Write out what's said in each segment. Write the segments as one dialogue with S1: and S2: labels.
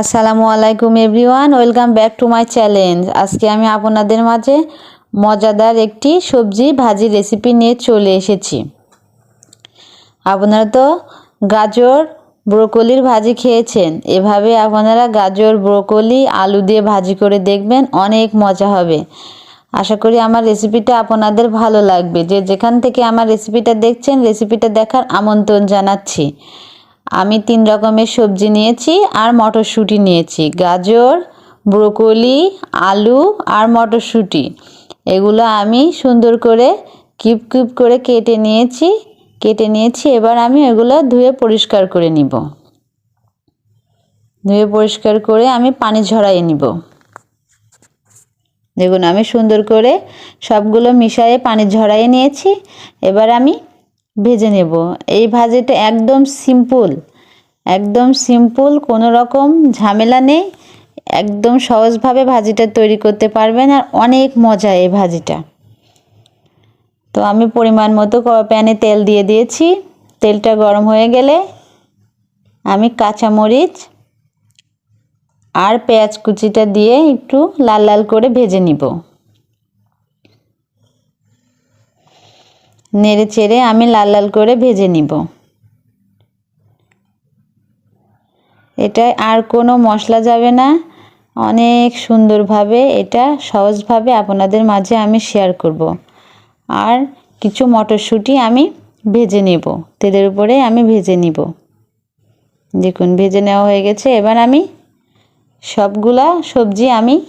S1: আসসালামু আলাইকুম everyone, welcome back to my challenge. আজকে আমি আপনাদের মাঝে মজাদার একটি সবজি ভাজি রেসিপি নিয়ে চলে এসেছি। আপনারা তো গাজর, ব্রোকলির ভাজি খেয়েছেন। এভাবে আপনারা গাজর, ব্রোকলি, আলু দিয়ে ভাজি করে দেখবেন অনেক মজা হবে। আশা করি আমার রেসিপিটা আপনাদের ভালো লাগবে। যে যেখান থেকে আমার রেসিপিটা দেখছেন, রেসিপিটা দেখার আমন্ত্রণ জানাচ্ছি। আমি তিন রকমের সবজি নিয়েছি আর মটরশুঁটি নিয়েছি। গাজর, ব্রোকলি, আলু আর মটরশুঁটি। এগুলো আমি সুন্দর করে কিপ কিপ করে কেটে নিয়েছি। কেটে নিয়েছি, এবার আমি এগুলো ধুয়ে পরিষ্কার করে নিব। ধুয়ে পরিষ্কার করে আমি পানি ঝরাই নিব। দেখুন, আমি সুন্দর করে সবগুলো মিশিয়ে পানি ঝরাই নিয়েছি। এবার আমি ভেজে নেব। এই ভাজিটা একদম সিম্পল একদম সিম্পল কোনো রকম ঝামেলা নেই। একদম সহজভাবে ভাজিটা তৈরি করতে পারবেন আর অনেক মজা এই ভাজিটা। তো আমি পরিমাণ মতো প্যানে তেল দিয়ে দিয়েছি। তেলটা গরম হয়ে গেলে আমি কাঁচামরিচ আর পেঁয়াজ কুচিটা দিয়ে একটু লাল লাল করে ভেজে নিব। নেড়ে চেড়ে আমি লাল লাল করে ভেজে নিব। এটা আর কোনো মশলা যাবে না। অনেক সুন্দরভাবে এটা সহজভাবে আপনাদের মাঝে আমি শেয়ার করব। আর কিছু মটরশুঁটি আমি ভেজে নেব। তেলের উপরে আমি ভেজে নিব। দেখুন, ভেজে নেওয়া হয়ে গেছে। এবার আমি সবগুলা সবজি আমি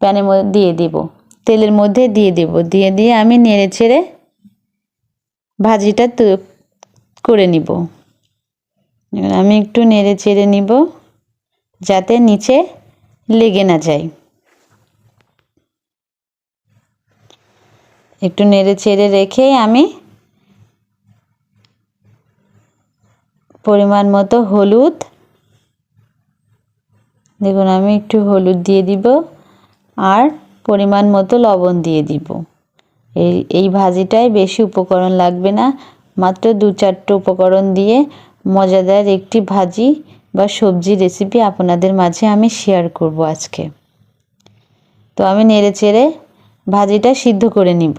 S1: প্যানের মধ্যে দিয়ে দেব। তেলের মধ্যে দিয়ে দেব। দিয়ে দিয়ে আমি নেড়ে ছেড়ে ভাজিটা করে নিব। আমি একটু নেড়ে চেড়ে নিব, যাতে নিচে লেগে না যায়। একটু নেড়ে চেড়ে রেখে আমি পরিমাণ মতো হলুদ, দেখুন আমি একটু হলুদ দিয়ে দিব, আর পরিমাণ মতো লবণ দিয়ে দিব। এই এই ভাজিটায় বেশি উপকরণ লাগবে না। মাত্র দু চারটে উপকরণ দিয়ে মজাদার একটি ভাজি বা সবজি রেসিপি আপনাদের মাঝে আমি শেয়ার করব আজকে। তো আমি নেড়ে চেড়ে ভাজিটা সিদ্ধ করে নিব।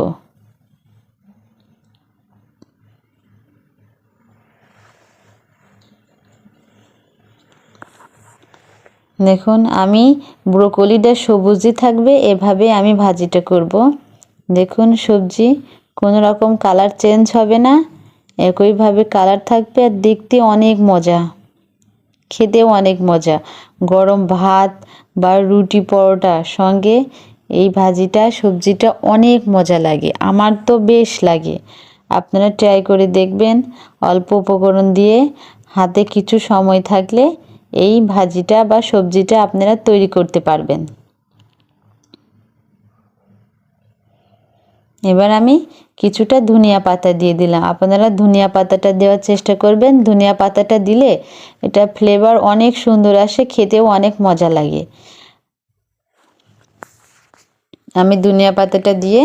S1: দেখুন, আমি ব্রোকলিটা সবুজই থাকবে, এভাবে আমি ভাজিটা করব। দেখুন সবজি, কোনো রকম কালার চেঞ্জ হবে না। একইভাবে কালার থাকবে আর দেখতে অনেক মজা। খেতেও অনেক মজা। গরম ভাত বা রুটি পরোটা সঙ্গে এই ভাজিটা, সবজিটা অনেক মজা লাগে। আমার তো বেশ লাগে। আপনারা ট্রাই করে দেখবেন। অল্প উপকরণ দিয়ে হাতে কিছু সময় থাকলে এই ভাজিটা বা সবজিটা আপনারা তৈরি করতে পারবেন। এবার আমি কিছুটা ধনিয়া পাতা দিয়ে দিলাম। আপনারা ধনিয়া পাতাটা দেওয়ার চেষ্টা করবেন। ধনিয়া পাতাটা দিলে এটা ফ্লেভার অনেক সুন্দর আসে, খেতেও অনেক মজা লাগে। আমি ধনিয়া পাতাটা দিয়ে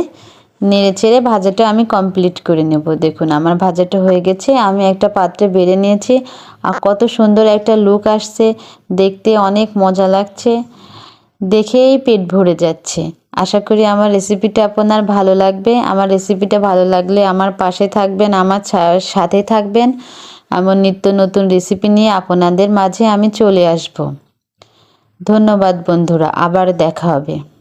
S1: নেড়ে ছেড়ে ভাজাটা আমি কমপ্লিট করে নেব। দেখুন, আমার ভাজাটা হয়ে গেছে। আমি একটা পাত্রে বেড়ে নিয়েছি। আর কত সুন্দর একটা লুক আসছে। দেখতে অনেক মজা লাগছে। দেখেই পেট ভরে যাচ্ছে। আশা করি আমার রেসিপিটা আপনার ভালো লাগবে। আমার রেসিপিটা ভালো লাগলে আমার পাশে থাকবেন, আমার সাথে থাকবেন। আমার নিত্য নতুন রেসিপি নিয়ে আপনাদের মাঝে আমি চলে আসব। ধন্যবাদ বন্ধুরা, আবার দেখা হবে।